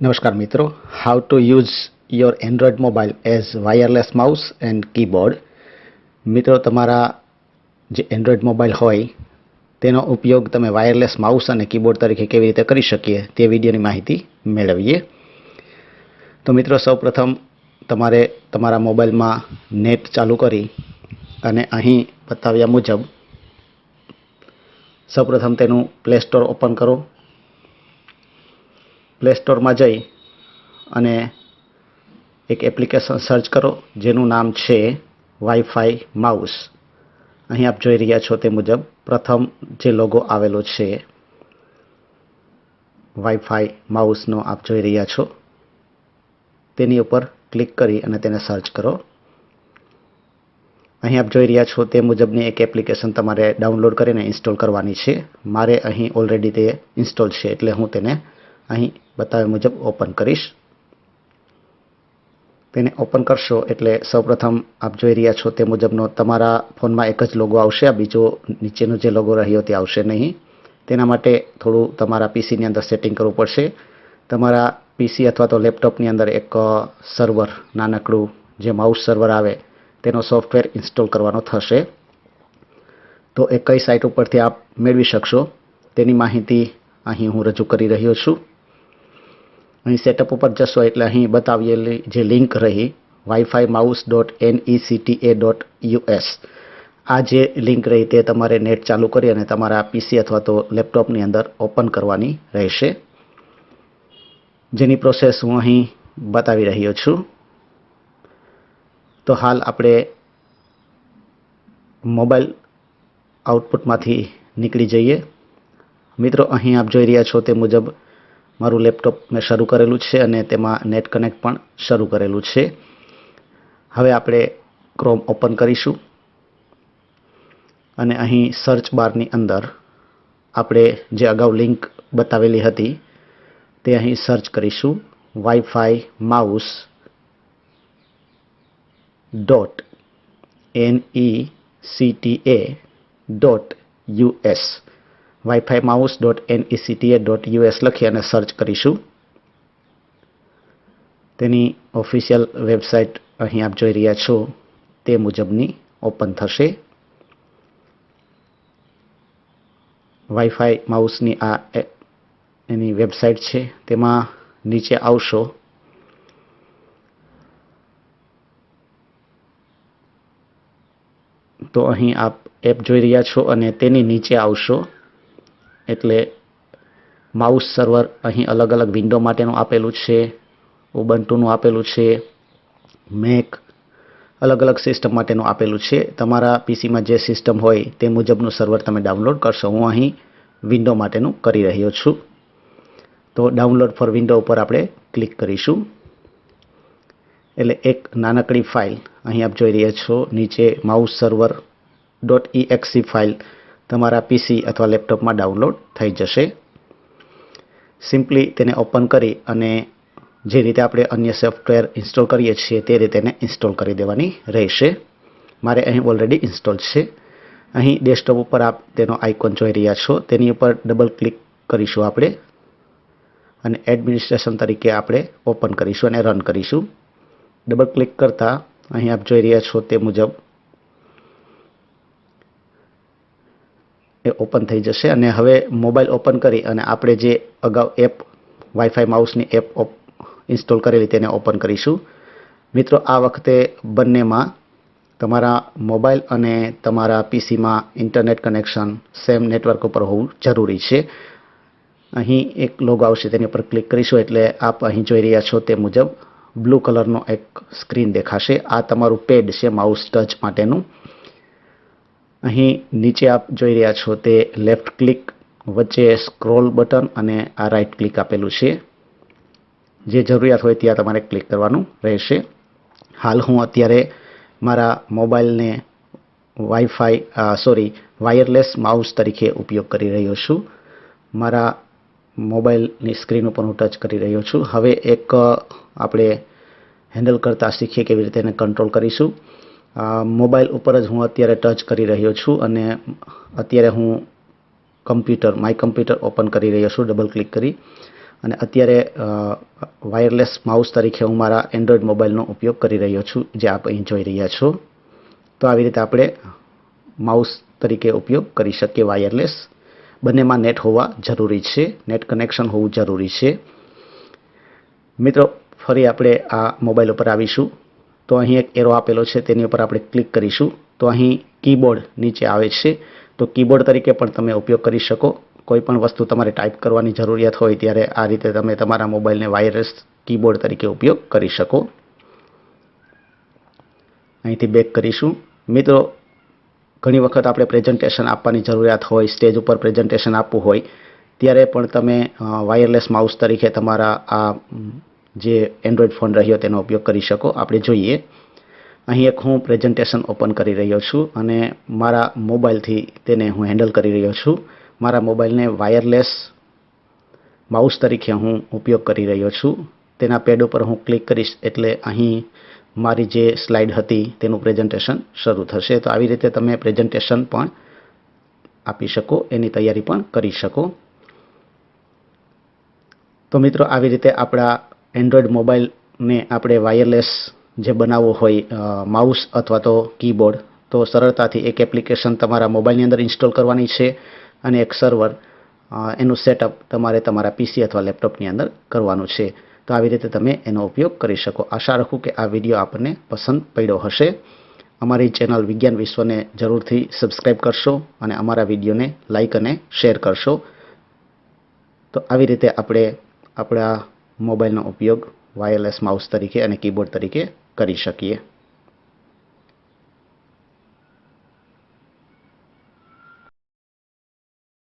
નમસ્કાર મિત્રો. How to use your Android mobile as wireless mouse and keyboard મિત્રો, તમારા જે એન્ડ્રોઈડ મોબાઈલ હોય, તેનો ઉપયોગ તમે વાયરલેસ માઉસ અને કીબોર્ડ તરીકે કેવી રીતે કરી શકીએ તે વિડીયોની માહિતી મેળવીએ. તો મિત્રો, સૌપ્રથમ તમારે તમારા મોબાઈલમાં નેટ ચાલુ કરી અને અહીં બતાવ્યા મુજબ સૌપ્રથમ તેનું પ્લે સ્ટોર ઓપન કરો. પ્લે સ્ટોરમાં જઈ અને એક એપ્લિકેશન સર્ચ કરો, જેનું નામ છે વાઈફાઈ માઉસ અહીં આપ જોઈ રહ્યા છો તે મુજબ પ્રથમ જે લોગો આવેલો છે વાઈફાઈ માઉસનો આપ જોઈ રહ્યા છો. તેની ઉપર ક્લિક કરી અને તેને સર્ચ કરો. અહીં આપ જોઈ રહ્યા છો તે મુજબની એક એપ્લિકેશન તમારે ડાઉનલોડ કરીને ઇન્સ્ટોલ કરવાની છે. મારે અહીં ઓલરેડી તે ઇન્સ્ટોલ છે, એટલે હું તેને અહીં બતાવ્યા મુજબ ઓપન કરીશ. તેને ઓપન કરશો એટલે સૌપ્રથમ આપ જોઈ રહ્યા છો તે મુજબનો તમારા ફોનમાં એક જ લોગો આવશે, આ બીજો નીચેનો જે લોગો રહ્યો તે આવશે નહીં. તેના માટે થોડું તમારા પીસીની અંદર સેટિંગ કરવું પડશે. તમારા પીસી અથવા તો લેપટોપની અંદર એક સર્વર નાનકડું જે માઉસ સર્વર આવે, તેનો સોફ્ટવેર ઇન્સ્ટોલ કરવાનો થશે. તો એ કઈ સાઇટ ઉપરથી આપ મેળવી શકશો તેની માહિતી અહીં હું રજૂ કરી રહ્યો છું. અહીં સેટઅપ ઉપર જશો એટલે અહીં બતાવેલી જે લિંક રહી wifi mouse dot NECTA dot US આ જે લિંક રહી તે તમારે નેટ ચાલુ કરી અને તમારા પીસી અથવા તો લેપટોપની અંદર ઓપન કરવાની રહેશે. જેની પ્રોસેસ હું અહીં બતાવી રહ્યો છું. તો હાલ આપણે મોબાઈલ આઉટપુટમાંથી નીકળી જઈએ. મિત્રો, અહીં આપ જોઈ રહ્યા છો તે મુજબ મારું લેપટોપ મેં શરૂ કરેલું છે અને તેમાં નેટ કનેક્ટ પણ શરૂ કરેલું છે. હવે આપણે ક્રોમ ઓપન કરીશું. અને અહીં સર્ચ બારની અંદર આપણે જે અગાઉ લિંક બતાવેલી હતી, તે અહીં સર્ચ કરીશું. Wifi mouse dot N E C T A dot US wifi mouse dot NECTA dot US લખી અને સર્ચ કરીશું. તેની ઓફિશિયલ વેબસાઇટ અહીં આપ જોઈ રહ્યા છો. તે મુજબની ઓપન થશે. વાઈફાઈ માઉસની આ એની વેબસાઇટ છે. તેમાં નીચે આવશો. તો અહીં આપ એપ જોઈ રહ્યા છો અને તેની નીચે આવશો. એટલે માઉસ સર્વર અહીં અલગ અલગ વિન્ડો માટેનું આપેલું છે ઉબન્ટુનું આપેલું છે મેક અલગ અલગ સિસ્ટમ માટેનું આપેલું છે. તમારા પીસીમાં જે સિસ્ટમ હોય તે મુજબનું સર્વર તમે ડાઉનલોડ કરશો. હું અહીં વિન્ડો માટેનું કરી રહ્યો છું. તો ડાઉનલોડ ફોર વિન્ડો ઉપર આપણે ક્લિક કરીશું. એટલે એક નાનકડી ફાઇલ અહીં આપ જોઈ રહ્યા છો. નીચે mouse server dot EXE file તમારા પીસી અથવા લેપટોપમાં ડાઉનલોડ થઈ જશે. સિમ્પલી તેને ઓપન કરી અને જે રીતે આપણે અન્ય સોફ્ટવેર ઇન્સ્ટોલ કરીએ છીએ તે રીતે એને ઇન્સ્ટોલ કરી દેવાની રહેશે. મારે અહીં ઓલરેડી ઇન્સ્ટોલ છે. અહીં ડેસ્કટોપ ઉપર આપ તેનો આઇકોન જોઈ રહ્યા છો. તેની ઉપર ડબલ ક્લિક કરીશું આપણે અને એડમિનિસ્ટ્રેશન તરીકે આપણે ઓપન કરીશું અને રન કરીશું. ડબલ ક્લિક કરતાં અહીં આપ જોઈ રહ્યા છો તે મુજબ એ ઓપન થઈ જશે અને હવે મોબાઈલ ઓપન કરી અને આપણે જે અગાઉ એપ વાઈફાઈ માઉસની એપ ઇન્સ્ટોલ કરેલી તેને ઓપન કરીશું. મિત્રો, આ વખતે બંનેમાં તમારા મોબાઈલ અને તમારા પીસીમાં ઇન્ટરનેટ કનેક્શન, સેમ નેટવર્ક ઉપર હોવું જરૂરી છે. અહીં એક લોગો આવશે, તેની ઉપર ક્લિક કરીશું એટલે આપ અહીં જોઈ રહ્યા છો તે મુજબ બ્લુ કલરનો એક સ્ક્રીન દેખાશે. આ તમારું પેડ છે, માઉસ ટચ માટેનું. અહીં નીચે આપ જોઈ રહ્યા છો તે લેફ્ટ ક્લિક વચ્ચે સ્ક્રોલ બટન અને આ રાઇટ ક્લિક આપેલું છે. જે જરૂરિયાત હોય ત્યાં તમારે ક્લિક કરવાનું રહેશે. હાલ હું અત્યારે મારા મોબાઈલને વાઈફાઈ સોરી વાયરલેસ માઉસ તરીકે ઉપયોગ કરી રહ્યો છું. મારા મોબાઈલની સ્ક્રીન ઉપર હું ટચ કરી રહ્યો છું. હવે એક આપણે હેન્ડલ કરતાં શીખીએ કેવી રીતે એને કંટ્રોલ કરીશું. મોબાઈલ ઉપર જ હું અત્યારે ટચ કરી રહ્યો છું અને અત્યારે હું કમ્પ્યુટર, માય કમ્પ્યુટર ઓપન કરી રહ્યો છું, ડબલ ક્લિક કરી. અને અત્યારે વાયરલેસ માઉસ તરીકે હું મારા એન્ડ્રોઈડ મોબાઈલનો ઉપયોગ કરી રહ્યો છું, જે આપ અહીં જોઈ રહ્યા છો. તો આવી રીતે આપણે માઉસ તરીકે ઉપયોગ કરી શકીએ વાયરલેસ. બંનેમાં નેટ હોવા જરૂરી છે, નેટ કનેક્શન હોવું જરૂરી છે. મિત્રો, ફરી આપણે આ મોબાઈલ ઉપર આવીશું. તો અહીં એક એરો આપેલો છે, તેની ઉપર આપણે ક્લિક કરીશું. તો અહીં કીબોર્ડ નીચે આવે છે. તો કીબોર્ડ તરીકે પણ તમે ઉપયોગ કરી શકો. કોઈ પણ વસ્તુ તમારે ટાઈપ કરવાની જરૂરિયાત હોય ત્યારે આ રીતે તમે તમારા મોબાઈલને વાયરલેસ કીબોર્ડ તરીકે ઉપયોગ કરી શકો. અહીંથી બેક કરીશું. મિત્રો, ઘણી વખત આપણે પ્રેઝન્ટેશન આપવાની જરૂરિયાત હોય, સ્ટેજ ઉપર પ્રેઝન્ટેશન આપવું હોય, ત્યારે પણ તમે વાયરલેસ માઉસ તરીકે તમારા આ જે એન્ડ્રોઈડ ફોન રહ્યો તેનો ઉપયોગ કરી શકો. આપણે જોઈએ. અહીં એક હું પ્રેઝન્ટેશન ઓપન કરી રહ્યો છું અને મારા મોબાઈલથી તેને હું હેન્ડલ કરી રહ્યો છું. મારા મોબાઈલને વાયરલેસ માઉસ તરીકે હું ઉપયોગ કરી રહ્યો છું. તેના પેડ ઉપર હું ક્લિક કરીશ એટલે અહીં મારી જે સ્લાઇડ હતી તેનું પ્રેઝન્ટેશન શરૂ થશે. તો આવી રીતે તમે પ્રેઝન્ટેશન પણ આપી શકો, એની તૈયારી પણ કરી શકો. તો મિત્રો, આવી રીતે આપણા એન્ડ્રોઈડ મોબાઈલને આપણે વાયરલેસ જે બનાવવો હોય માઉસ અથવા તો કીબોર્ડ, તો સરળતાથી એક એપ્લિકેશન તમારા મોબાઈલની અંદર ઇન્સ્ટોલ કરવાની છે અને એક સર્વર એનું સેટઅપ તમારે તમારા પીસી અથવા લેપટોપની અંદર કરવાનું છે. તો આવી રીતે તમે એનો ઉપયોગ કરી શકો. આશા રાખું કે આ વીડિયો આપણને પસંદ પડ્યો હશે. અમારી ચેનલ વિજ્ઞાન વિશ્વને જરૂરથી સબસ્ક્રાઈબ કરશો અને અમારા વિડીયોને લાઇક અને શેર કરશો. તો આવી રીતે આપણે આપણા મોબાઈલનો ઉપયોગ વાયરલેસ માઉસ તરીકે અને કીબોર્ડ તરીકે કરી શકીએ.